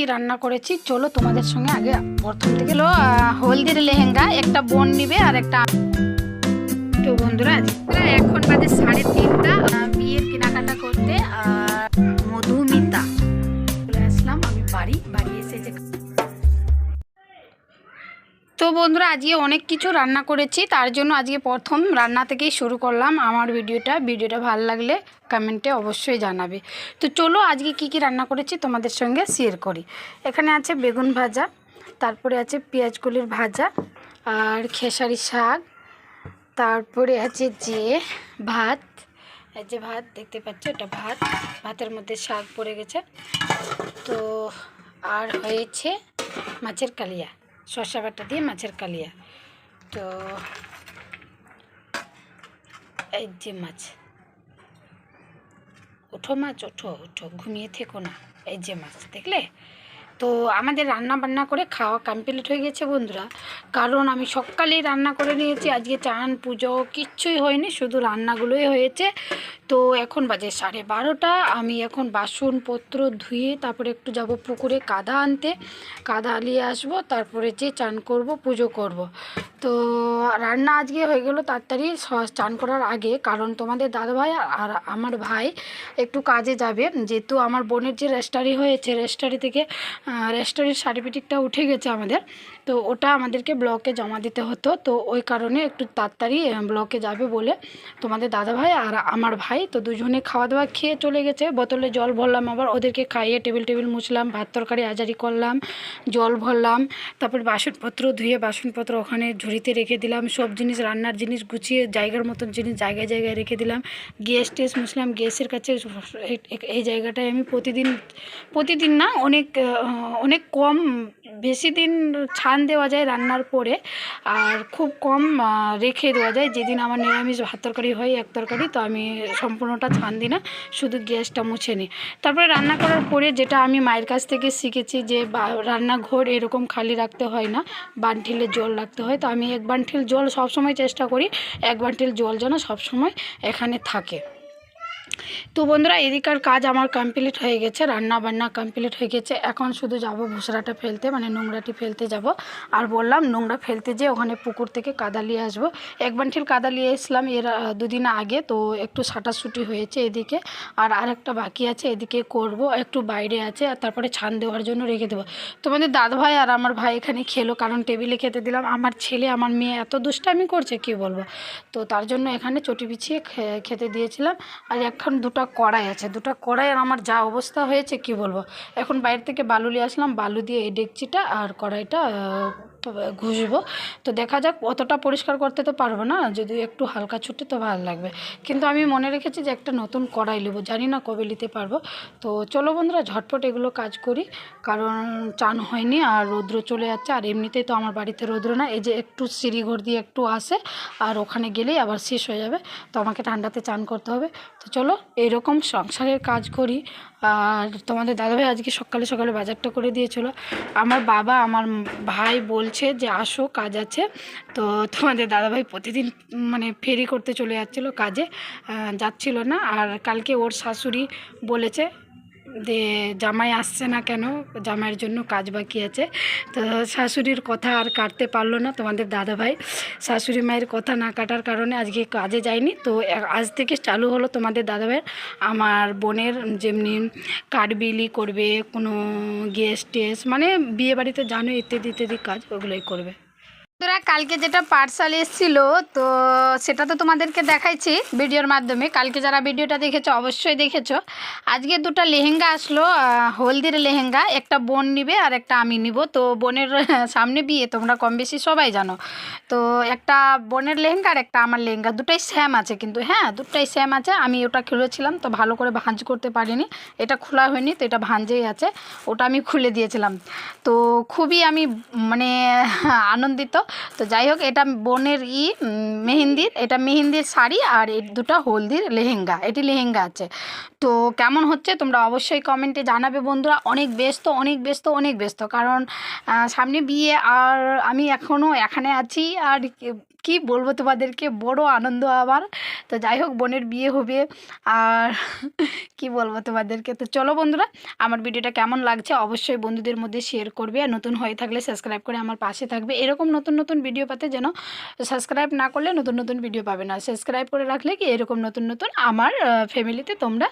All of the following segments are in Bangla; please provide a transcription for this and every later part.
কি রান্না করেছি? চলো তোমাদের সঙ্গে আগে প্রথম থেকে লো হলদির লেহেঙ্গা, একটা বোন নিবে আর একটা তো বন্ধুরা এখন বাজে সাড়ে তিনটা বিয়ের তো বন্ধুরা, আজকে অনেক কিছু রান্না করেছি, তার জন্য আজকে প্রথম রান্না থেকেই শুরু করলাম। আমার ভিডিওটা ভিডিওটা ভালো লাগলে কমেন্টে অবশ্যই জানাবে। তো চলো, আজকে কি কি রান্না করেছি তোমাদের সঙ্গে শেয়ার করি। এখানে আছে বেগুন ভাজা, তারপরে আছে পেঁয়াজকলির ভাজা আর খেসারি শাক, তারপরে আছে যে ভাত যে ভাত, দেখতে পাচ্ছ এটা ভাত, ভাতের মধ্যে শাক পড়ে গেছে। তো আর হয়েছে মাছের কালিয়া। শসা বাটা দিয়ে মাছের কালিয়া। তো এই যে মাছ। ওঠো মাছ, ওঠো ওঠো, ঘুমিয়ে থেকো না। এই যে মাছ, দেখলে? তো আমাদের রান্না বান্না করে খাওয়া কমপ্লিট হয়ে গেছে বন্ধুরা। কারণ আমি সকালেই রান্না করে নিয়েছি, আজকে চান, পুজো কিচ্ছুই হয়নি, শুধু রান্নাগুলোই হয়েছে। তো এখন বাজে সাড়ে বারোটা, আমি এখন বাসনপত্র ধুয়ে তারপরে একটু যাব পুকুরে কাদা আনতে। কাদা নিয়ে আসব, তারপরে যে চান করব, পুজো করব। তো রান্না আজকে হয়ে গেল তাড়াতাড়ি চান করার আগে। কারণ তোমাদের দাদাভাই আর আমার ভাই একটু কাজে যাবে, যেহেতু আমার বোনের যে রেস্টারি হয়েছে রেস্টারি থেকে রেস্টারির সার্টিফিকেটটা উঠে গেছে আমাদের। তো ওটা আমাদেরকে ব্লকে জমা দিতে হতো। তো ওই কারণে একটু তাড়াতাড়ি ব্লকে যাবে বলে তোমাদের দাদাভাই আর আমার ভাই, তো দুজনে খাওয়া দাওয়া খেয়ে চলে গেছে। বোতলে জল ভরলাম আবার, ওদেরকে খাইয়ে টেবিল টেবিল মুছলাম, ভাত তরকারি, আজারি করলাম, জল ভরলাম, তারপর বাসনপত্র ধুয়ে বাসনপত্র ওখানে ঝুড়িতে রেখে দিলাম, সব জিনিস, রান্নার জিনিস গুছিয়ে, জায়গার মতন জিনিস জায়গায় জায়গায় রেখে দিলাম। গ্যাস টেস মুছলাম, গ্যাসের কাছে এই- জায়গাটায় আমি প্রতিদিন প্রতিদিন না, অনেক অনেক কম, বেশি দিন ছান দেওয়া যায় রান্নার পরে, আর খুব কম রেখে দেওয়া যায়। যেদিন আমার নিরামিষ ভাত তরকারি হয়, এক তরকারি, তো আমি সম্পূর্ণটা ছান দিই না, শুধু গ্যাসটা মুছে নিই। তারপরে রান্না করার পরে যেটা আমি মায়ের কাছ থেকে শিখেছি যে রান্নাঘর এরকম খালি রাখতে হয় না বান্ঠিলে জল রাখতে হয়। তো আমি এক বান্ঠিল জল সবসময় চেষ্টা করি, এক বান্ঠিল জল যেন সবসময় এখানে থাকে। তো বন্ধুরা এদিকার কাজ আমার কমপ্লিট হয়ে গেছে রান্না বান্না কমপ্লিট হয়ে গেছে। এখন শুধু যাব ভুসরাটা ফেলতে মানে নোংরাটি ফেলতে যাব। আর বললাম, নোংরা ফেলতে যে ওখানে পুকুর থেকে কাদা নিয়ে আসব। এক বান্ঠিল কাদা নিয়ে এসলাম এর দুদিন আগে, তো একটু সাটাসুটি হয়েছে এদিকে। আর আরেকটা বাকি আছে, এদিকে করব, একটু বাইরে আছে, আর তারপরে ছান দেওয়ার জন্য রেখে দেবো। তোমাদের দাদা ভাই আর আমার ভাই এখানে খেলো, কারণ টেবিলে খেতে দিলাম। আমার ছেলে, আমার মেয়ে এত দুষ্টামি করছে, কি বলব? তো তার জন্য এখানে চটি বিছিয়ে খে- খেতে দিয়েছিলাম। আর এখন দুটো কড়াই আছে, দুটো কড়াইয়ের আমার যা অবস্থা হয়েছে কি বলব? এখন বাইরে থেকে বালু নিয়ে আসলাম, বালু দিয়ে এই ডেকচিটা আর কড়াইটা ঘুষবো। তো দেখা যাক, অতটা পরিষ্কার করতে তো পারব না, যদি একটু হালকা ছুটে তো ভালো লাগবে। কিন্তু আমি মনে রেখেছি যে একটা নতুন কড়াই নেব, জানি না কবে নিতে পারব। তো চলো বন্ধুরা, ঝটপট এগুলো কাজ করি, কারণ চান হয়নি আর রৌদ্র চলে যাচ্ছে, আর এমনিতেই তো আমার বাড়িতে রৌদ্র না, এই যে একটু সিঁড়িঘর দিয়ে একটু আসে, আর ওখানে গেলেই আবার শেষ হয়ে যাবে। তো আমাকে ঠান্ডাতে চান করতে হবে। তো চলো এইরকম সংসারের কাজ করি। আর তোমাদের দাদাভাই আজকে সকালে সকালে বাজারটা করে দিয়েছিল। আমার বাবা, আমার ভাই বলছে যে, আসো, কাজ আছে। তো তোমাদের দাদাভাই প্রতিদিন মানে ফেরি করতে চলে যাচ্ছিল কাজে যাচ্ছিল না। আর কালকে ওর শাশুড়ি বলেছে যে জামাই আসছে না কেন? জামাইয়ের জন্য কাজ বাকি আছে। তো শাশুড়ির কথা আর কাটতে পারল না তোমাদের দাদাভাই। শাশুড়ি মায়ের কথা না কাটার কারণে আজকে কাজে যায়নি। তো আজ থেকে চালু হলো তোমাদের দাদাভাইয়ের। আমার বোনের যেমনি কাঠবিলি করবে, কোনো গেস্ট টেস্ট মানে বিয়ে বাড়িতে জানো ইত্যাদি ইত্যাদি কাজ ওগুলোই করবে। তোরা কালকে যেটা পার্সাল এসেছিল, তো সেটা তো তোমাদেরকে দেখাইছি ভিডিওর মাধ্যমে। কালকে যারা ভিডিওটা দেখেছ, অবশ্যই দেখেছ। আজকে দুটো লেহেঙ্গা আসলো হলদির লেহেঙ্গা। একটা বোন নিবে আর একটা আমি নিব। তো বোনের সামনে বিয়ে, তোমরা কম বেশি সবাই জানো। তো একটা বোনের লেহেঙ্গা আর একটা আমার লেহেঙ্গা। দুটাই সেম আছে কিন্তু হ্যাঁ দুটাই সেম আছে। আমি ওটা খুলেছিলাম, তো ভালো করে ভাঁজ করতে পারিনি। এটা খোলা হয়নি, তো এটা ভাঁজেই আছে। ওটা আমি খুলে দিয়েছিলাম। তো খুবই আমি মানে আনন্দিত। তো যাই হোক, এটা বোনের ই মেহেন্দির, এটা মেহেন্দির শাড়ি আর এই দুটো হলদির লেহেঙ্গা, এটি লেহেঙ্গা আছে। তো কেমন হচ্ছে তোমরা অবশ্যই কমেন্টে জানাবে বন্ধুরা। অনেক ব্যস্ত অনেক ব্যস্ত অনেক ব্যস্ত। কারণ সামনে বিয়ে আর আমি এখনও এখানে আছি আর কি- বলব তোমাদেরকে? বড় আনন্দ আমার তো যাই হোক বোনের বিয়ে হবে। আর কি বলব তোমাদেরকে? তো চলো বন্ধুরা, আমার ভিডিওটা কেমন লাগছে অবশ্যই বন্ধুদের মধ্যে শেয়ার করবে। আর নতুন হয়ে থাকলে সাবস্ক্রাইব করে আমার পাশে থাকবে। এরকম নতুন নতুন ভিডিও পাতে যেন সাবস্ক্রাইব না করলে নতুন নতুন ভিডিও পাবে না। সাবস্ক্রাইব করে রাখলে কি এরকম নতুন নতুন আমার ফ্যামিলিতে তোমরা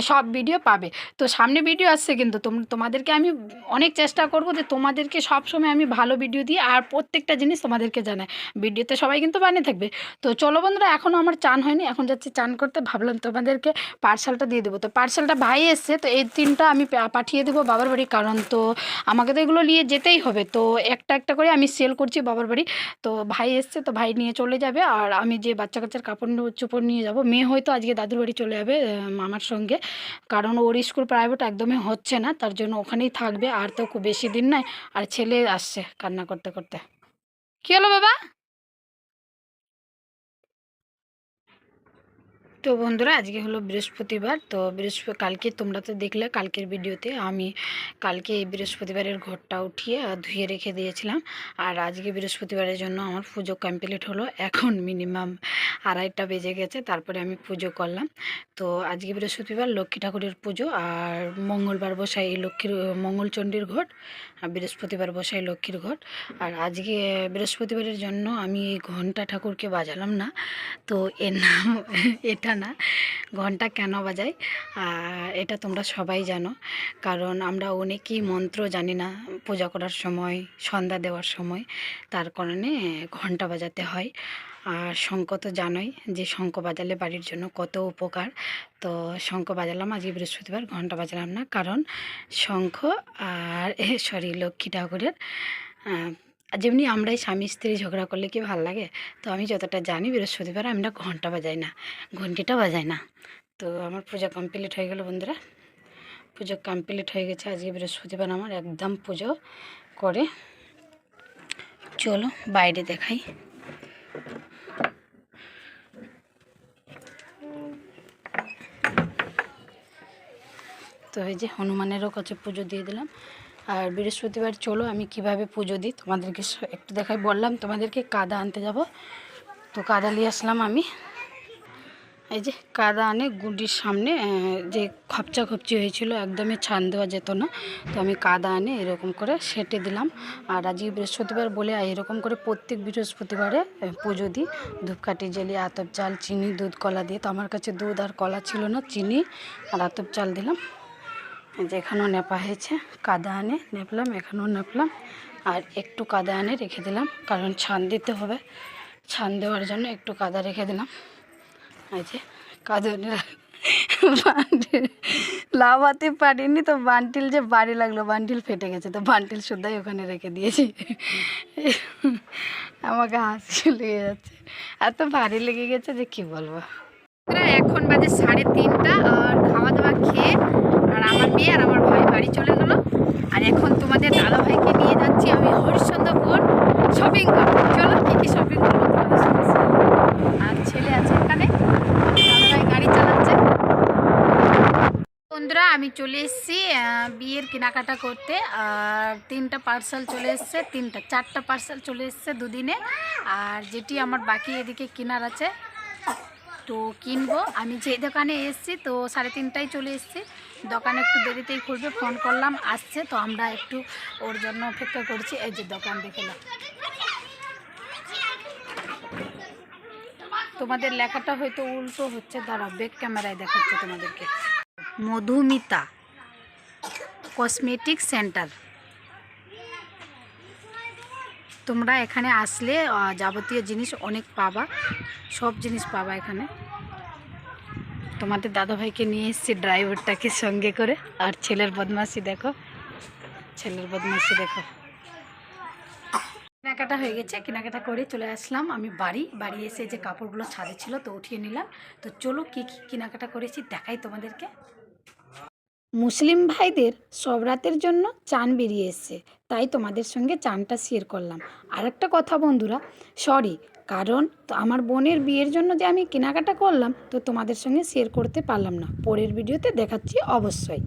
সব ভিডিও পাবে। তো সামনে ভিডিও আসছে কিন্তু তোম- তোমাদেরকে আমি অনেক চেষ্টা করব যে তোমাদেরকে সব সময় আমি ভালো ভিডিও দিই। আর প্রত্যেকটা জিনিস তোমাদেরকে জানাই। ভিডিওতে সবাই কিন্তু বানিয়ে থাকবে। তো চলো বন্ধুরা এখনও আমার চান হয়নি, এখন যাচ্ছি চান করতে। ভাবলাম তোমাদেরকে পার্সেলটা দিয়ে দেবো। তো পার্সেলটা ভাই এসছে, তো এই তিনটা আমি পাঠিয়ে দেবো বাবার বাড়ি, কারণ তো আমাকে তো এগুলো নিয়ে যেতেই হবে। তো একটা একটা করে আমি সেল করছি বাবার বাড়ি। তো ভাই এসছে, তো ভাই নিয়ে চলে যাবে। আর আমি যে বাচ্চা কাচ্চার কাপড় চোপড় নিয়ে যাব, মেয়ে হয়তো আজকে দাদুর বাড়ি চলে যাবে মামার সঙ্গে। কারণ ওর স্কুল প্রাইভেট একদমই হচ্ছে না, তার জন্য ওখানেই থাকবে। আর তো খুব বেশি দিন নাই, আর ছেলে আসছে কান্না করতে করতে। কী হলো বাবা? তো বন্ধুরা, আজকে হলো বৃহস্পতিবার। তো বৃহস্পতি কালকে তোমরা তো দেখলে, কালকের ভিডিওতে আমি কালকে এই বৃহস্পতিবারের ঘরটা উঠিয়ে ধুয়ে রেখে দিয়েছিলাম। আর আজকে বৃহস্পতিবারের জন্য আমার পুজো কমপ্লিট হলো। এখন মিনিমাম আড়াইটা বেজে গেছে, তারপরে আমি পুজো করলাম। তো আজকে বৃহস্পতিবার লক্ষ্মী ঠাকুরের পুজো আর মঙ্গলবার বসাই এই লক্ষ্মীর, মঙ্গলচণ্ডীর ঘট আর বৃহস্পতিবার বসাই লক্ষ্মীর ঘট। আর আজকে বৃহস্পতিবারের জন্য আমি এই ঘণ্টা ঠাকুরকে বাজালাম না। তো এর নাম, এটা না, ঘণ্টা কেন বাজাই? এটা তোমরা সবাই জানো। কারণ আমরা অনেকেই মন্ত্র জানি না, পূজা করার সময়, সন্ধ্যা দেওয়ার সময়। তার কারণে ঘণ্টা বাজাতে হয়। আর শঙ্খ তো জানোই যে শঙ্খ বাজালে বাড়ির জন্য কত উপকার। তো শঙ্খ বাজালাম, আজকে বৃহস্পতিবার ঘণ্টা বাজালাম না। কারণ শঙ্খ আর সরি লক্ষ্মী ঠাকুরের আর যেমনি আমরাই স্বামী স্ত্রী ঝগড়া করলে কি ভালো লাগে? তো আমি যতটা জানি বৃহস্পতিবার আমরা ঘণ্টা বাজাই না ঘন্টিটা বাজাই না। তো আমার পূজা কমপ্লিট হয়ে গেল বন্ধুরা। পুজো কমপ্লিট হয়ে গেছে, আজকে বৃহস্পতিবার আমার একদম পুজো করে। চলো বাইরে দেখাই। তো এই যে হনুমানেরও কাছে পুজো দিয়ে দিলাম। আর বৃহস্পতিবার চলো, আমি কীভাবে পুজো দিই তোমাদেরকে একটু দেখাই। বললাম তোমাদেরকে কাদা আনতে যাব। তো কাদা নিয়ে আসলাম আমি। এই যে কাদা আনে গুডির সামনে যে খপচা খপচি হয়েছিল, একদমই ছান দেওয়া যেত না। তো আমি কাদা আনে এরকম করে সেটে দিলাম। আর আজকে বৃহস্পতিবার বলে এরকম করে প্রত্যেক বৃহস্পতিবারে পুজো দিই। ধূপকাঠি, জেলি, আতপ চাল, চিনি, দুধ, কলা দিয়ে। তো আমার কাছে দুধ আর কলা ছিল না, চিনি আর আতপ চাল দিলাম। এই যে এখানেও নেপা হয়েছে কাদা আনে নেপলাম, এখানেও নেপলাম। আর একটু কাদা আনে রেখে দিলাম, কারণ ছান দিতে হবে। ছান দেওয়ার জন্য একটু কাদা রেখে দিলাম। এই যে কাদা লাভাতে পারিনি তো বান্টিল যে বাড়ি লাগল, বান্টিল ফেটে গেছে। তো বান্টিল শুদ্ধাই ওখানে রেখে দিয়েছি। আমাকে হাসি লেগে যাচ্ছে। এত ভারী লেগে গেছে যে কি বলব? এখন বাজে সাড়ে তিনটা, আর খাওয়া দাওয়া খেয়ে আর আমার মেয়ে আর আমার ভাই বাড়ি চলে গেলো আর এখন তোমাদের দাদা ভাইকে নিয়ে যাচ্ছি আমি হরিশ্চন্দ্রপুর শপিং করতে চলো কী কী শপিং করব তোমাদের সঙ্গে share করব। আর ছেলে আছে এখানে দাদা ভাই গাড়ি চালাচ্ছে বন্ধুরা আমি চলে এসেছি আহ, বিয়ের কেনাকাটা করতে, আর তিনটা পার্সেল চলে এসছে, তিনটা, চারটা পার্সেল চলে এসছে দুদিনে। আর যেটি আমার বাকি এদিকে কেনার আছে, তো কিনবো। আমি যে দোকানে এসেছি, তো সাড়ে তিনটায় চলে এসেছি। দোকানে একটু দেরিতেই খুলবে, ফোন করলাম, আসছে, তো আমরা একটু ওর জন্য অপেক্ষা করছি। এই যে দোকান দেখে নাও। তোমাদের লেখাটা হয়তো উল্টো হচ্ছে, দাঁড়াও বেক ক্যামেরায় দেখাচ্ছে তোমাদেরকে। মধুমিতা। কসমেটিক সেন্টার তোমরা এখানে আসলে যাবতীয় জিনিস অনেক পাবা, সব জিনিস পাবা এখানে। তোমাদের দাদাভাইকে নিয়ে এসেছি ড্রাইভারটাকে সঙ্গে করে। আর ছেলের বদমাসি দেখো, ছেলের বদমাসি দেখো। কেনাকাটা হয়ে গেছে, কেনাকাটা করে চলে আসলাম আমি বাড়ি। বাড়ি এসে যে কাপড়গুলো ছাদে ছিল তো উঠিয়ে নিলাম। তো চলো কী কী কেনাকাটা করেছি দেখাই তোমাদেরকে। মুসলিম ভাইদের সব রাতের জন্য চান বেরিয়ে এসছে। তাই তোমাদের সঙ্গে চানটা শেয়ার করলাম। আর একটা কথা বন্ধুরা সরি কারণ তো আমার বোনের বিয়ের জন্য যে আমি কেনাকাটা করলাম, তো তোমাদের সঙ্গে শেয়ার করতে পারলাম না। পরের ভিডিওতে দেখাচ্ছি অবশ্যই।